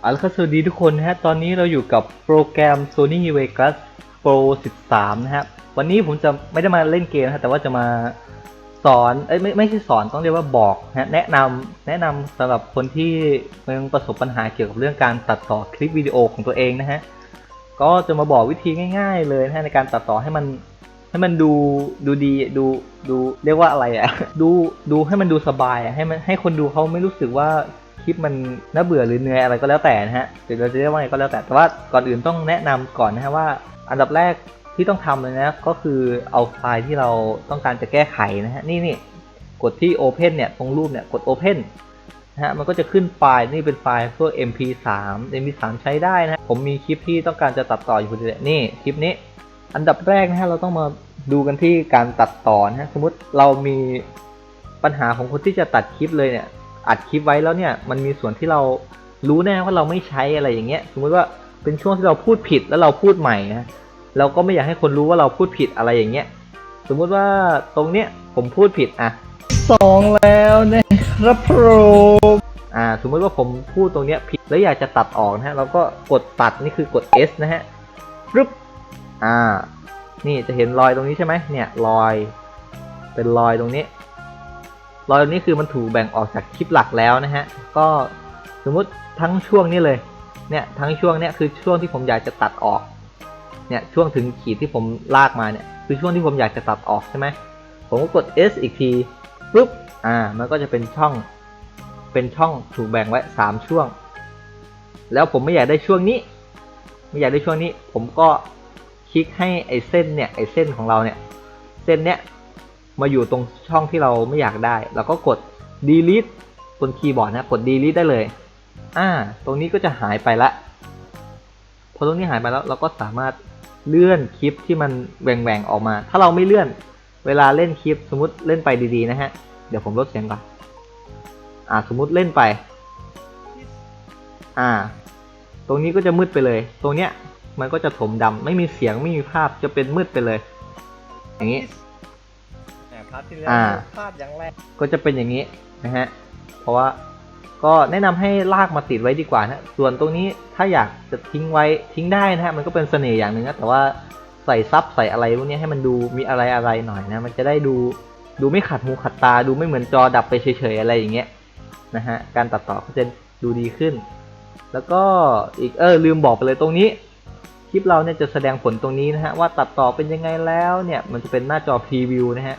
เอาละครับสวัสดีทุกคนนะฮะ ตอนนี้เราอยู่กับโปรแกรม Sony Vegas Pro 13 นะฮะวันนี้ผมจะไม่ได้มาเล่นเกมนะแต่ว่าจะมาสอน เอ้ยไม่ไม่ใช่สอนต้องเรียกว่าบอกนะฮะแนะนำแนะนำสำหรับคนที่กำลังประสบปัญหาเกี่ยวกับเรื่องการตัดต่อคลิปวิดีโอของตัวเองนะฮะ ก็จะมาบอกวิธีง่าย ๆ เลยนะในการตัดต่อให้มันให้มันดูดูดีดูดูเรียกว่าอะไรอะดูดูให้มันดูสบายอะให้มันให้คนดูเขาไม่รู้สึกว่า ลิปมันน่าเบื่อหรือเหนื่อยอะไรก็แล้วแต่นะฮะหรือเราจะเรียกว่าไงก็แล้วแต่แต่ว่าก่อนอื่นต้องแนะนำก่อนนะฮะว่า อันดับแรกที่ต้องทำเลยนะก็คือเอาไฟล์ที่เราต้องการจะแก้ไขนะฮะนี่นี่กดที่ Open เนี่ยตรงรูปเนี่ยกด Open นะฮะมันก็จะขึ้นไฟล์นี่เป็นไฟล์พวก MP3 MP3 ใช้ได้นะผมมีคลิปที่ต้องการจะตัดต่ออยู่พอดีเลยนี่คลิปนี้ อันดับแรกนะฮะเราต้องมาดูกันที่การตัดต่อนะฮะสมมติเรามีปัญหาของคนที่จะตัดคลิปเลยเนี่ย อัดคลิปไว้แล้วเนี่ย มันมีส่วนที่เรารู้แน่ว่าเราไม่ใช้อะไรอย่างเงี้ย สมมติว่าเป็นช่วงที่เราพูดผิดแล้วเราพูดใหม่นะเราก็ไม่อยากให้คนรู้ว่าเราพูดผิดอะไรอย่างเงี้ย สมมุติว่าตรงเนี้ยผมพูดผิดอะสองแล้วนะครับผมอ่า สมมติว่าผมพูดตรงเนี้ยผิดแล้วอยากจะตัดออกนะฮะเราก็กดตัดนี่คือกด S นะฮะปึ๊บอ่า นี่จะเห็นรอยตรงนี้ใช่ไหมเนี่ยรอย เป็นรอยตรงนี้ รอยนี้คือมันถูกแบ่งออกจากคลิปหลักแล้วนะฮะ ก็สมมุติทั้งช่วงนี้เลย เนี่ยทั้งช่วงเนี้ยคือช่วงที่ผมอยากจะตัดออก เนี่ยช่วงถึงขีดที่ผมลากมาเนี่ยคือช่วงที่ผมอยากจะตัดออกใช่ไหม ผมก็กด S อีกทีปึ๊บ อ่า มันก็จะเป็นช่อง เป็นช่องถูกแบ่งไว้สามช่วง แล้วผมไม่อยากได้ช่วงนี้ ไม่อยากได้ช่วงนี้ ผมก็คลิกให้ไอ้เส้นเนี่ย ไอ้เส้นของเราเนี่ย เส้นเนี้ย มาอยู่ตรงช่องที่เราไม่อยากได้ เราก็กด delete บนคีย์บอร์ดนะกด delete ได้เลย อ่า ตรงนี้ก็จะหายไปละ พอตรงนี้หายไปแล้วเราก็สามารถเลื่อนคลิปที่มันแหว่งๆออกมา ถ้าเราไม่เลื่อน เวลาเล่นคลิปสมมติเล่นไปดีๆนะฮะ เดี๋ยวผมลดเสียงก่อน อ่า สมมติเล่นไป อ่า ตรงนี้ก็จะมืดไปเลย ตรงเนี้ยมันก็จะถมดำไม่มีเสียงไม่มีภาพจะเป็นมืดไปเลย อย่างนี้ แหมพาร์ทที่แล้วอ่า พลาดอย่างแรกก็จะเป็นอย่างนี้นะฮะ เพราะว่าก็แนะนำให้ลากมาติดไว้ดีกว่านะ ส่วนตรงนี้ถ้าอยากจะทิ้งไว้ทิ้งได้นะฮะ มันก็เป็นเสน่ห์อย่างหนึ่งนะ แต่ว่าใส่ซับใส่อะไรพวกนี้ให้มันดูมีอะไรอะไรหน่อยนะ มันจะได้ดูดูไม่ขัดหูขัดตา ดูไม่เหมือนจอดับไปเฉยๆอะไรอย่างเงี้ยนะฮะ การตัดต่อก็จะดูดีขึ้น แล้วก็อีกเออลืมบอกไปเลยตรงนี้ คลิปเราเนี่ยจะแสดงผลตรงนี้นะฮะว่าตัดต่อเป็นยังไงแล้วเนี่ยมันจะเป็นหน้าจอพรีวิวนะฮะ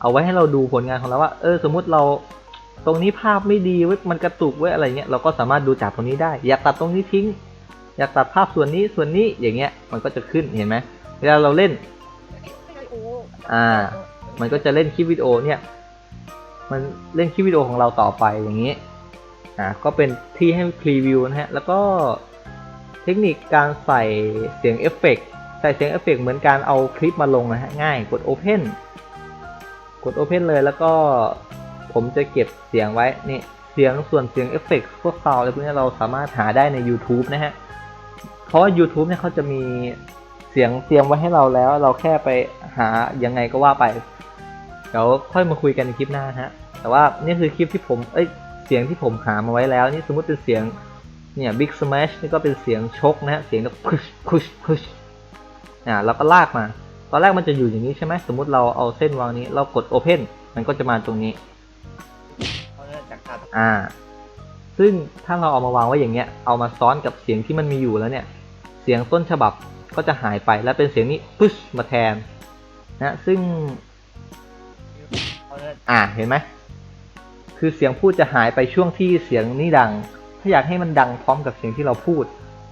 เอาไว้ให้เราดูผลงานของเราว่า เออ สมมุติเราตรงนี้ภาพไม่ดีเว้ยมันกระตุกเว้ยอะไรเงี้ยเราก็สามารถดูจากตรงนี้ได้ อยากตัดตรงนี้ทิ้ง อยากตัดภาพส่วนนี้ส่วนนี้อย่างเงี้ยมันก็จะขึ้นเห็นไหมเวลาเราเล่น อ่า มันก็จะเล่นคลิปวิดีโอเนี่ย มันเล่นคลิปวิดีโอของเราต่อไปอย่างนี้อ่าก็เป็นที่ให้พรีวิวนะฮะแล้วก็เทคนิคการใส่เสียงเอฟเฟกต์ใส่เสียงเอฟเฟกต์เหมือนการเอาคลิปมาลงนะฮะง่ายกด Open กด Open เลยแล้วก็ผมจะเก็บเสียงไว้นี่เสียงส่วนเสียงเอฟเฟกต์พวกซาวอะไรพวกนี้เราสามารถหาได้ใน YouTube นะฮะ เพราะว่า YouTube เนี่ยเขาจะมีเสียงเตรียมไว้ให้เราแล้ว เราแค่ไปหายังไงก็ว่าไป เดี๋ยวค่อยมาคุยกันในคลิปหน้าฮะ แต่ว่านี่คือคลิปที่ผม เอ้ย เสียงที่ผมหามาไว้แล้ว นี่สมมติเป็นเสียง เนี่ย Big Smash นี่ก็เป็นเสียงชกนะฮะ เสียงแบบพุชพุชพุชอ่าแล้วก็ลากมา อนแรกมันจะอยู่อย่างนี้ใช่ไหมสมมติเราเอาเส้นวางนี้ เรากด Open มันก็จะมาตรงนี้เพราะเนื่องจากขาดอ่า ซึ่งถ้าเราเอามาวางไว้อย่างเงี้ย เอามาซ้อนกับเสียงที่มันมีอยู่แล้วเนี่ย เสียงต้นฉบับก็จะหายไปแล้วเป็นเสียงนี้พุชมาแทนนะซึ่งเพราะเนื่องอ่าเห็นไหมคือเสียงพูดจะหายไปช่วงที่เสียงนี่ดัง ถ้าอยากให้มันดังพร้อมกับเสียงที่เราพูด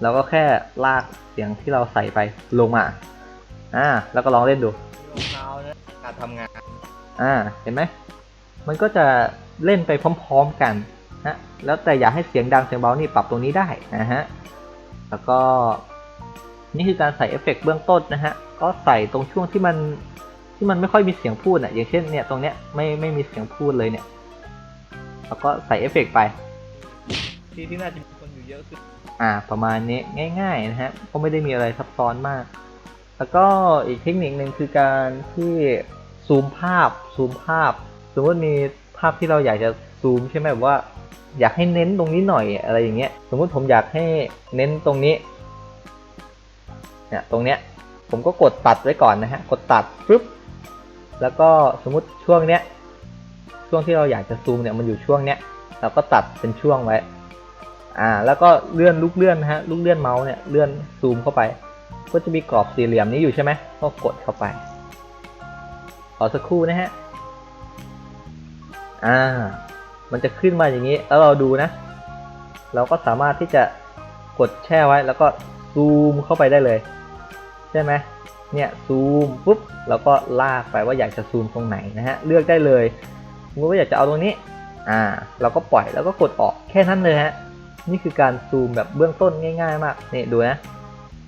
เราก็แค่ลากเสียงที่เราใส่ไปลงมา อ่า แล้วก็ลองเล่นดูรองเท้าเนี่ยการทำงาน อ่า เห็นไหม มันก็จะเล่นไปพร้อมๆกันนะแล้วแต่อยากให้เสียงดังเสียงเบานี่ปรับตรงนี้ได้นะฮะ แล้วก็นี่คือการใส่เอฟเฟกต์เบื้องต้นนะฮะ ก็ใส่ตรงช่วงที่มันที่มันไม่ค่อยมีเสียงพูดอะอย่างเช่นเนี่ยตรงเนี้ยไม่ไม่มีเสียงพูดเลยเนี่ย แล้วก็ใส่เอฟเฟกต์ไป ที่ที่น่าจะมีคนอยู่เยอะขึ้นอ่า ประมาณนี้ง่าย ๆ นะฮะ ก็ไม่ได้มีอะไรซับซ้อนมาก แล้วก็อีกเทคนิคหนึ่งคือการที่ซูมภาพซูมภาพ สมมติมีภาพที่เราอยากจะซูมใช่ไหมแบบว่า อยากให้เน้นตรงนี้หน่อยอะไรอย่างเงี้ย สมมุติผมอยากให้เน้นตรงนี้เนี่ยตรงเนี้ยผมก็กดตัดไว้ก่อนนะฮะกดตัดปึ๊บแล้วก็สมมติช่วงเนี้ยช่วงที่เราอยากจะซูมเนี่ยมันอยู่ช่วงเนี้ยเราก็ตัดเป็นช่วงไว้อ่าแล้วก็เลื่อนลูกเลื่อนนะฮะลูกเลื่อนเมาส์เนี่ยเลื่อนซูมเข้าไป ก็จะมีกรอบสี่เหลี่ยมนี้อยู่ใช่ไหมก็กดเข้าไป ขอสักครู่นะฮะ อ่า มันจะขึ้นมาอย่างนี้ แล้วเราดูนะ เราก็สามารถที่จะกดแช่ไว้แล้วก็ซูมเข้าไปได้เลย ใช่ไหมเนี่ยซูมปุ๊บแล้วก็ลากไปว่าอยากจะซูมตรงไหนนะฮะ เลือกได้เลยสมมติว่าอยากจะเอาตรงนี้ อ่า เราก็ปล่อยแล้วก็กดออกแค่นั้นเลยฮะ นี่คือการซูมแบบเบื้องต้นง่าย ๆ มาก นี่ดูนะ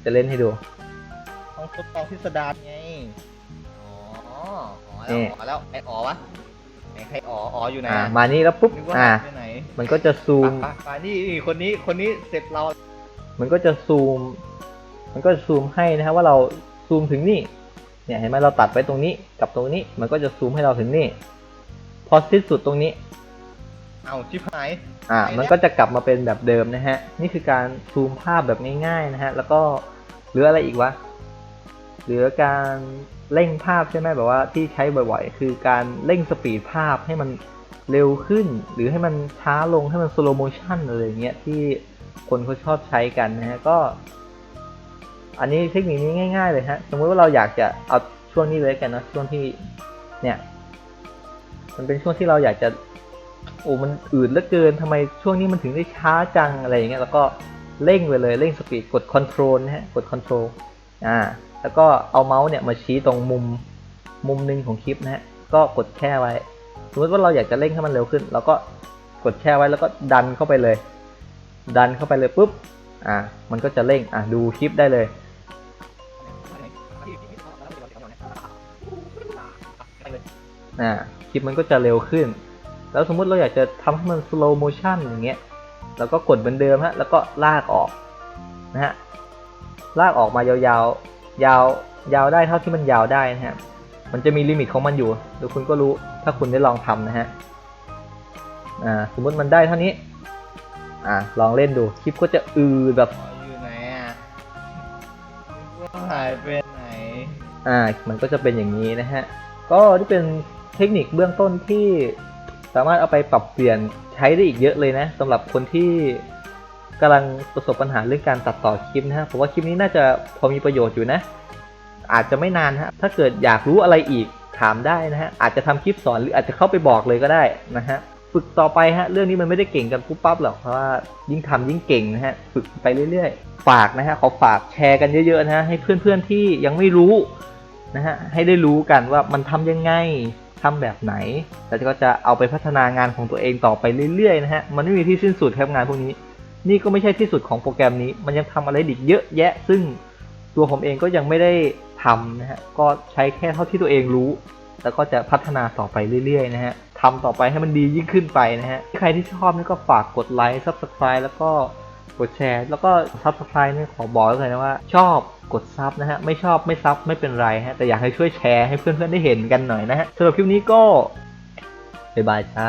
จะเล่นให้ดูต้องทดลองพิสดารไง อ๋ออ๋อนี่แล้วอ๋อแล้วไออ๋อวะไหนใครอ๋ออ๋ออยู่ไหนอ่าอะมานี่แล้วปุ๊บนึกว่าอ่าหายไปไหนมันก็จะซูมไปไปนี่นี่คนนี้คนนี้เสร็จเรามันก็จะซูม มันก็จะซูมให้นะฮะว่าเราซูมถึงนี่ เนี่ยเห็นไหมเราตัดไว้ตรงนี้กับตรงนี้ มันก็จะซูมให้เราถึงนี่ พอสิ้นสุดตรงนี้ เอาชิบหาย อ่าไอ้เนี่ยมันก็จะกลับมาเป็นแบบเดิมนะฮะ นี่คือการซูมภาพแบบง่ายๆนะฮะ แล้วก็เหลืออะไรอีกวะหลือการเร่งภาพใช่ไหมแบบว่าที่ใช้บ่อยๆ คือการเร่งสปีดภาพให้มันเร็วขึ้น หรือให้มันช้าลงให้มันสโลโมชันอะไรอย่างเงี้ยที่คนเขาชอบใช้กันนะฮะก็ อันนี้เทคนิคนี้ง่าย ๆ เลยฮะสมมติว่าเราอยากจะเอาช่วงนี้เลยกันนะช่วงที่เนี่ยมันเป็นช่วงที่เราอยากจะโอ้มันอืดเหลือเกินทำไมช่วงนี้มันถึงได้ช้าจังอะไรอย่างเงี้ยแล้วก็ เร่งไปเลยเร่งสปีดกดคอนโทรลนะฮะกดคอนโทรลอ่าแล้วก็เอาเมาส์เนี่ยมาชี้ตรงมุมมุมหนึ่งของคลิปนะฮะก็กดแช่ไว้ สมมติว่าเราอยากจะเร่งให้มันเร็วขึ้นเราก็กดแช่ไว้แล้วก็ดันเข้าไปเลย ดันเข้าไปเลยปุ๊บอ่ามันก็จะเร่งอ่าดูคลิปได้เลยอ่าคลิปมันก็จะเร็วขึ้น แล้วสมมุติเราอยากจะทำให้มัน slow motion อย่างเงี้ย เราก็กดเหมือนเดิมฮะแล้วก็ลากออกนะฮะลากออกมายาวๆยาวยาวได้เท่าที่มันยาวได้นะฮะมันจะมีลิมิตของมันอยู่เดี๋ยวคุณก็รู้ถ้าคุณได้ลองทำนะฮะอ่าสมมุติมันได้เท่านี้อ่าลองเล่นดูคลิปก็จะอืดแบบอ๋ออยู่ไหนอะนึกว่าหายไปไหนอ่ามันก็จะเป็นอย่างนี้นะฮะก็ที่เป็นเทคนิคเบื้องต้นที่ สามารถเอาไปปรับเปลี่ยนใช้ได้อีกเยอะเลยนะสำหรับคนที่กำลังประสบปัญหาเรื่องการตัดต่อคลิปนะฮะผมว่าคลิปนี้น่าจะพอมีประโยชน์อยู่นะ อาจจะไม่นานฮะถ้าเกิดอยากรู้อะไรอีกถามได้นะฮะอาจจะทำคลิปสอนหรืออาจจะเข้าไปบอกเลยก็ได้นะฮะฝึกต่อไปฮะเรื่องนี้มันไม่ได้เก่งกันปุ๊บปั๊บหรอกเพราะว่ายิ่งทำยิ่งเก่งนะฮะฝึกไปเรื่อยๆ ฝากนะฮะขอฝากแชร์กันเยอะๆนะฮะให้เพื่อนๆที่ยังไม่รู้นะฮะให้ได้รู้กันว่ามันทำยังไง ทำแบบไหน แล้วก็จะเอาไปพัฒนางานของตัวเองต่อไปเรื่อยๆนะฮะ มันไม่มีที่สิ้นสุดครับงานพวกนี้ นี่ก็ไม่ใช่ที่สุดของโปรแกรมนี้ มันยังทำอะไรอีกเยอะแยะ ซึ่งตัวผมเองก็ยังไม่ได้ทำนะฮะ ก็ใช้แค่เท่าที่ตัวเองรู้ แล้วก็จะพัฒนาต่อไปเรื่อยๆนะฮะทำต่อไปให้มันดียิ่งขึ้นไปนะฮะ ใครที่ชอบนี่ก็ฝากกดไลค์ subscribe แล้วก็ กดแชร์ แล้วก็ซับสไครต์เนี่ยขอบอกเลยนะว่า ชอบกดซับนะฮะ ไม่ชอบไม่ซับไม่เป็นไรฮะ แต่อยากให้ช่วยแชร์ให้เพื่อนๆได้เห็นกันหน่อยนะฮะสำหรับคลิปนี้ก็บ๊ายบายจ้า